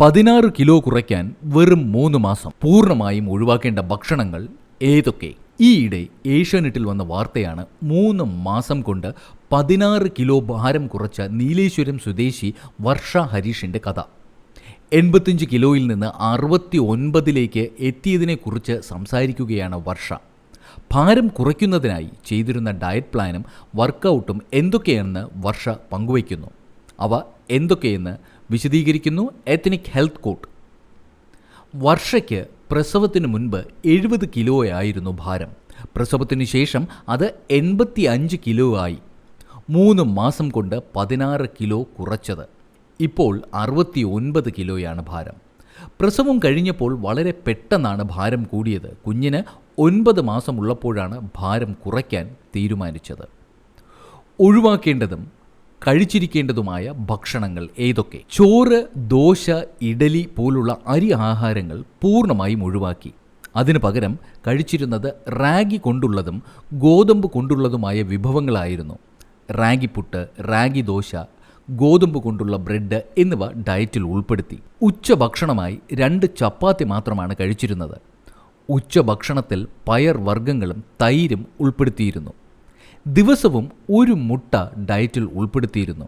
പതിനാറ് കിലോ കുറയ്ക്കാൻ വെറും മൂന്ന് മാസം പൂർണമായും ഒഴിവാക്കേണ്ട ഭക്ഷണങ്ങൾ ഏതൊക്കെ? ഈയിടെ ഏഷ്യാനെറ്റിൽ വന്ന വാർത്തയാണ് മൂന്ന് മാസം കൊണ്ട് പതിനാറ് കിലോ ഭാരം കുറച്ച നീലേശ്വരം സ്വദേശി വർഷ ഹരീഷിന്റെ കഥ. എൺപത്തിയഞ്ച് കിലോയിൽ നിന്ന് അറുപത്തി ഒൻപതിലേക്ക് എത്തിയതിനെക്കുറിച്ച് സംസാരിക്കുകയാണ് വർഷ. ഭാരം കുറയ്ക്കുന്നതിനായി ചെയ്തിരുന്ന ഡയറ്റ് പ്ലാനും വർക്കൗട്ടും എന്തൊക്കെയാണെന്ന് വർഷ പങ്കുവയ്ക്കുന്നു. അവ എന്തൊക്കെയെന്ന് വിശദീകരിക്കുന്നു എത്നിക് ഹെൽത്ത് കോട്ട് വർഷയ്ക്ക് പ്രസവത്തിന് മുൻപ് എഴുപത് കിലോയായിരുന്നു ഭാരം. പ്രസവത്തിന് ശേഷം അത് എൺപത്തി അഞ്ച് കിലോ ആയി മൂന്ന് മാസം കൊണ്ട് പതിനാറ് കിലോ കുറച്ചത്. ഇപ്പോൾ അറുപത്തി ഒൻപത് കിലോയാണ് ഭാരം. പ്രസവം കഴിഞ്ഞപ്പോൾ വളരെ പെട്ടെന്നാണ് ഭാരം കൂടിയത്. കുഞ്ഞിന് ഒൻപത് മാസമുള്ളപ്പോഴാണ് ഭാരം കുറയ്ക്കാൻ തീരുമാനിച്ചത്. ഒഴിവാക്കേണ്ടതും കഴിച്ചിരിക്കേണ്ടതുമായ ഭക്ഷണങ്ങൾ ഏതൊക്കെ? ചോറ് ദോശ ഇഡലി പോലുള്ള അരി ആഹാരങ്ങൾ പൂർണമായും ഒഴിവാക്കി. അതിനു പകരം കഴിച്ചിരുന്നത് റാഗി കൊണ്ടുള്ളതും ഗോതമ്പ് കൊണ്ടുള്ളതുമായ വിഭവങ്ങളായിരുന്നു. റാഗി പുട്ട് റാഗി ദോശ ഗോതമ്പ് കൊണ്ടുള്ള ബ്രെഡ് എന്നിവ ഡയറ്റിൽ ഉൾപ്പെടുത്തി. ഉച്ചഭക്ഷണമായി രണ്ട് ചപ്പാത്തി മാത്രമാണ് കഴിച്ചിരുന്നത്. ഉച്ചഭക്ഷണത്തിൽ പയർ വർഗങ്ങളും തൈരും ഉൾപ്പെടുത്തിയിരുന്നു. ദിവസവും ഒരു മുട്ട ഡയറ്റിൽ ഉൾപ്പെടുത്തിയിരുന്നു.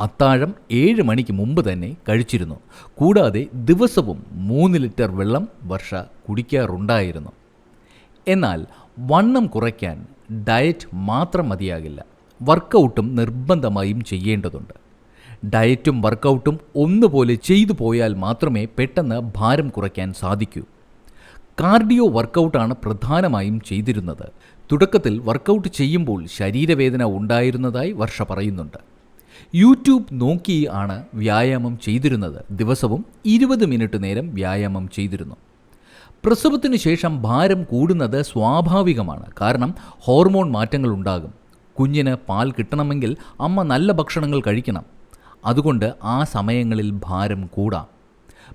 അത്താഴം ഏഴ് മണിക്ക് മുമ്പ് തന്നെ കഴിച്ചിരുന്നു. കൂടാതെ ദിവസവും മൂന്ന് ലിറ്റർ വെള്ളം വർഷ കുടിക്കാറുണ്ടായിരുന്നു. എന്നാൽ വണ്ണം കുറയ്ക്കാൻ ഡയറ്റ് മാത്രം മതിയാകില്ല. വർക്കൗട്ടും നിർബന്ധമായും ചെയ്യേണ്ടതുണ്ട്. ഡയറ്റും വർക്കൗട്ടും ഒന്നുപോലെ ചെയ്തു പോയാൽ മാത്രമേ പെട്ടെന്ന് ഭാരം കുറയ്ക്കാൻ സാധിക്കൂ. കാർഡിയോ വർക്കൗട്ടാണ് പ്രധാനമായും ചെയ്തിരുന്നത്. തുടക്കത്തിൽ വർക്കൗട്ട് ചെയ്യുമ്പോൾ ശരീരവേദന ഉണ്ടായിരുന്നതായി വർഷ പറയുന്നുണ്ട്. യൂട്യൂബ് നോക്കി ആണ് വ്യായാമം ചെയ്തിരുന്നത്. ദിവസവും ഇരുപത് മിനിറ്റ് നേരം വ്യായാമം ചെയ്തിരുന്നു. പ്രസവത്തിനു ശേഷം ഭാരം കൂടുന്നത് സ്വാഭാവികമാണ്. കാരണം ഹോർമോൺ മാറ്റങ്ങൾ ഉണ്ടാകും. കുഞ്ഞിന് പാൽ കിട്ടണമെങ്കിൽ അമ്മ നല്ല ഭക്ഷണങ്ങൾ കഴിക്കണം. അതുകൊണ്ട് ആ സമയങ്ങളിൽ ഭാരം കൂടാം.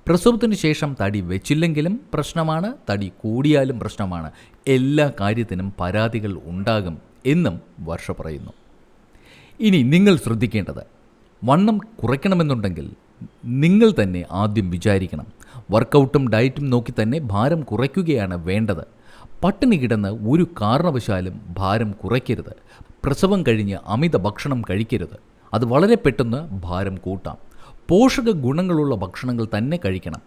പ്രസവത്തിന് ശേഷം തടി വെച്ചില്ലെങ്കിലും പ്രശ്നമാണ് തടി കൂടിയാലും പ്രശ്നമാണ്. എല്ലാ കാര്യത്തിനും പരാതികൾ ഉണ്ടാകും എന്നും വർഷ പറയുന്നു. ഇനി നിങ്ങൾ ശ്രദ്ധിക്കേണ്ടത് വണ്ണം കുറയ്ക്കണമെന്നുണ്ടെങ്കിൽ നിങ്ങൾ തന്നെ ആദ്യം വിചാരിക്കണം. വർക്കൗട്ടും ഡയറ്റും നോക്കി തന്നെ ഭാരം കുറയ്ക്കുകയാണ് വേണ്ടത്. പട്ടിണി കിടന്ന് ഒരു കാരണവശാലും ഭാരം കുറയ്ക്കരുത്. പ്രസവം കഴിഞ്ഞ് അമിത ഭക്ഷണം കഴിക്കരുത്. അത് വളരെ പെട്ടെന്ന് ഭാരം കൂട്ടാം. പോഷക ഗുണങ്ങളുള്ള ഭക്ഷണങ്ങൾ തന്നെ കഴിക്കണം.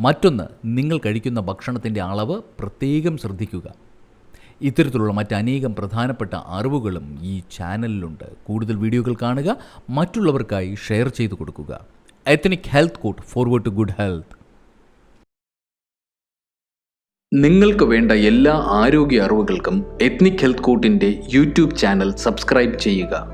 മറ്റൊന്ന് നിങ്ങൾ കഴിക്കുന്ന ഭക്ഷണത്തിന്റെ അളവ് പ്രത്യേകം ശ്രദ്ധിക്കുക. ഇത്തരത്തിലുള്ള മറ്റനേകം പ്രധാനപ്പെട്ട അറിവുകളും ഈ ചാനലിലുണ്ട്. കൂടുതൽ വീഡിയോകൾ കാണുക മറ്റുള്ളവർക്കായി ഷെയർ ചെയ്തു കൊടുക്കുക. Ethnic health coat forward to good health നിങ്ങൾക്ക് വേണ്ട എല്ലാ ആരോഗ്യ അറിവുകൾക്കും എത്നിക് ഹെൽത്ത് കോട്ടിന്റെ യൂട്യൂബ് ചാനൽ സബ്സ്ക്രൈബ് ചെയ്യുക.